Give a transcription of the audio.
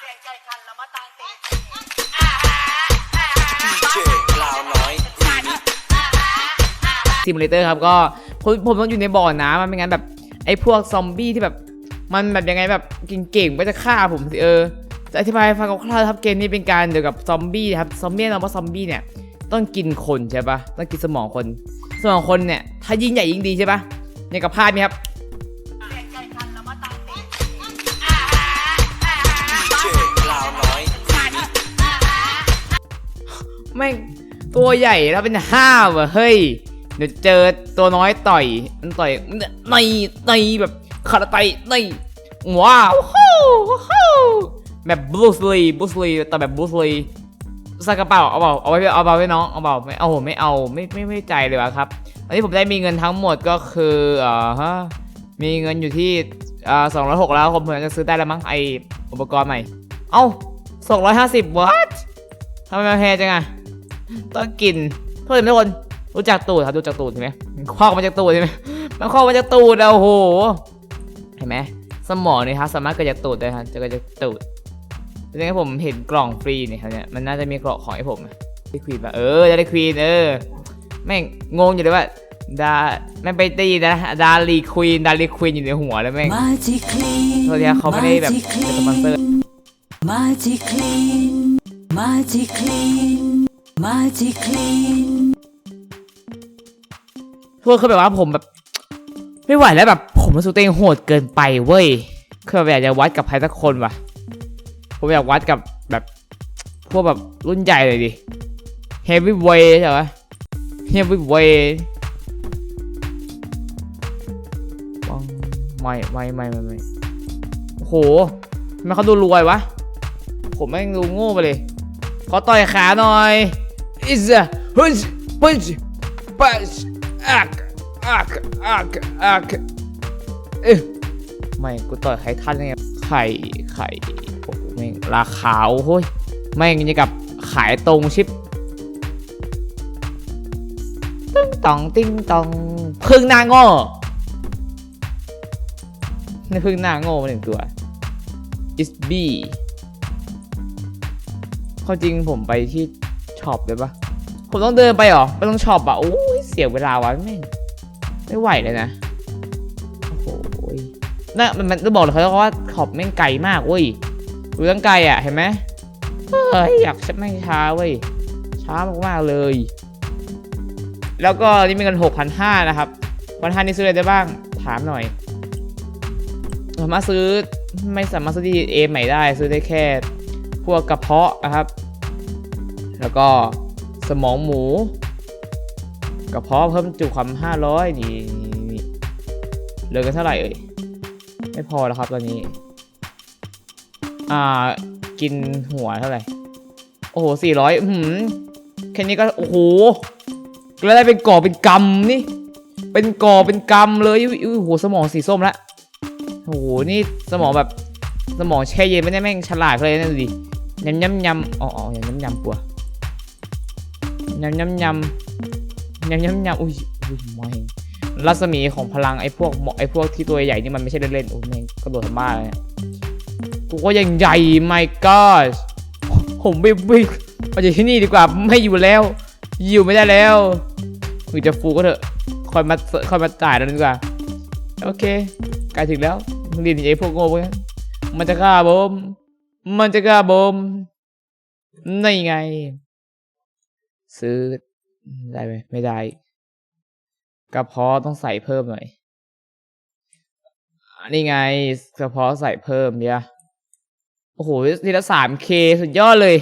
เสียงใจคันแล้วมาตั้งเลาวน้อยรีมิกซิมูเลเตอร์ครับก็ผมผมต้องอยู่ในบ่อน้ำมันไม่งั้นแบบไอ้พวกซอมบี้ที่แบบ มันแบบยังไงแบบเก่งๆก็จะฆ่าผมสิเออจะอธิบายฟังคร่าวๆครับเกมนี้เป็นการเกี่ยวกับซอมบี้ครับซอมบี้เราว่าซอมบี้เนี่ยต้องกินคนใช่ปะต้องกินสมองคน สมองคนเนี่ยถ้ายิ่งใหญ่ยิ่งดีใช่ปะเนี่ยกับภาพนี้ครับ แม่งตัวใหญ่แล้วเป็นห้าวะเฮ้ย เดี๋ยวเจอตัวน้อยต่อย มันต่อยในในแบบคาราไตในว้าวฮู้ฮู้แบบบลูสลีบลูสลีแต่แบบบลูสลีใส่กระเป๋าเอาเปล่าเอาไว้เอาเปล่าไว้น้องเอาเปล่าไม่เอาไม่เอาไม่ไม่ไม่ใจเลยวะครับอันนี้ผมได้มีเงินทั้งหมดก็คืออ่าฮะมีเงินอยู่ที่อ่าสองร้อยหกแล้วผมเผื่อจะซื้อได้แล้วมั้งไออุปกรณ์ใหม่ เอ้าสองร้อยห้าสิบ what ทำไมมันแพงจังอะ ต้องกินเพื่อนทุกคนรู้จักตูดครับรู้จักตูดใช่ไหมมันคว้าออกมาจากตูดใช่ไหมมันคว้าออกมาจากตูดอะโอ้โหเห็นไหมสมองนี่ครับสามารถเกิดจากตูดได้ครับจะเกิดจากตูดดังนั้นผมเห็นกล่องฟรีเนี่ยครับเนี่ยมันน่าจะมีกล่องของให้ผมนะได้ควีนป่ะเออได้ควีนเออแม่งงงอยู่เลยว่าดาแม่งไปตีนะดาลีควีนดาลีควีนอยู่ในหัวแล้วแม่ง Mighty clean โทษทีครับเขาไม่ได้แบบเป็นสปอนเซอร์ Magic clean ทุกคนคือแบบว่าผมแบบ ไม่ไหวแล้วแบบ ผมรู้สึกตัวเองโหดเกินไปเว้ยคือแบบอยากจะวัดกับใครสักคนว่ะ ผมอยากวัดกับแบบพวกแบบรุ่นใหญ่เลยดิ Heavy Weight ใช่ปะ Heavy Weight ปังไม่ไม่ไม่ไม่ไม่โอ้โหทำไมเขาดูรวยวะ ผมแม่งดูโง่ไปเลย ขอต่อยขาหน่อย is a punch punch punch อักอักอักอักเอ๊ะไม่กูต่อยไข่ทันไงไข่ไข่โอ้แม่งราคาโอ้ยแม่งยังกับขายตรงชิปตึ้งตองติ้งตองพึ่งหน้าโง่นี่พึ่งหน้าโง่มาหนึ่งตัว is b ข้อจริงผมไปที่ช็อปเลยปะ ผมต้องเดินไปหรอไปต้องช็อปอะโอ้ยเสียเวลาวะแม่งไม่ไหวเลยนะโอ้โหยน่ะมันมันจะบอกเลยเขาว่าขอบแม่งไกลมากเว้ยดูตั้งไกลอะเห็นไหมเฮ้ยอยากชัไม่งช้าเว้ยช้ามากๆเลย แล้วก็นี่มีเงินหกพันห้านะครับพันห้านี่ซื้ออะไรได้บ้างถามหน่อยสามารถซื้อไม่สามารถซื้อที่เอใหม่ได้ ซื้อได้แค่พวกกระเพาะนะครับ แล้วก็ สมองหมู กระเพาะเพิ่มจุความห้าร้อยนี่เหลือกันเท่าไหร่เอ่ย ไม่พอแล้วครับตอนนี้ อ่า กินหัวเท่าไหร่ โอ้โหสี่ร้อยหืมแค่นี้ก็ โอ้โหแล้วได้เป็นก่อเป็นกำนี่ เป็นก่อเป็นกำเลยอุ้ยอุ้ยโอ้โหสมองสีส้มละโอ้โห นี่สมองแบบ สมองแช่เย็นไม่ได้แม่งฉลาดเลยนะดูดิยำยำยำอ๋ออ๋อยำยำยำปัว ยำยำยำยำยำยำอุ้ยอุ้ยไม่รัศมีของพลังไอ้พวกหมอไอ้พวกที่ตัวใหญ่นี่มันไม่ใช่เล่นๆโอ้ยแม่งกระโดดทำบ้าเลยเนี่ยกูก็ยังใหญ่ my god ผมไม่ไม่มาจากที่นี่ดีกว่าไม่อยู่แล้ว อยู่ไม่ได้แล้วหรือจะฟูก็เถอะคอยมาคอยมาจ่ายแล้วดีกว่าโอเคใกล้ถึงแล้วเรียนไอ้พวกโง่พวกนั้มันจะฆ่าผมมันจะกล้าบมนี่ไง ซื้อได้ไหมไม่ได้กระเพาะต้องใส่เพิ่มหน่อยนี่ไงกระเพาะใส่เพิ่มเนี่ยโอ้โหทีละสามเคสุดยอดเลย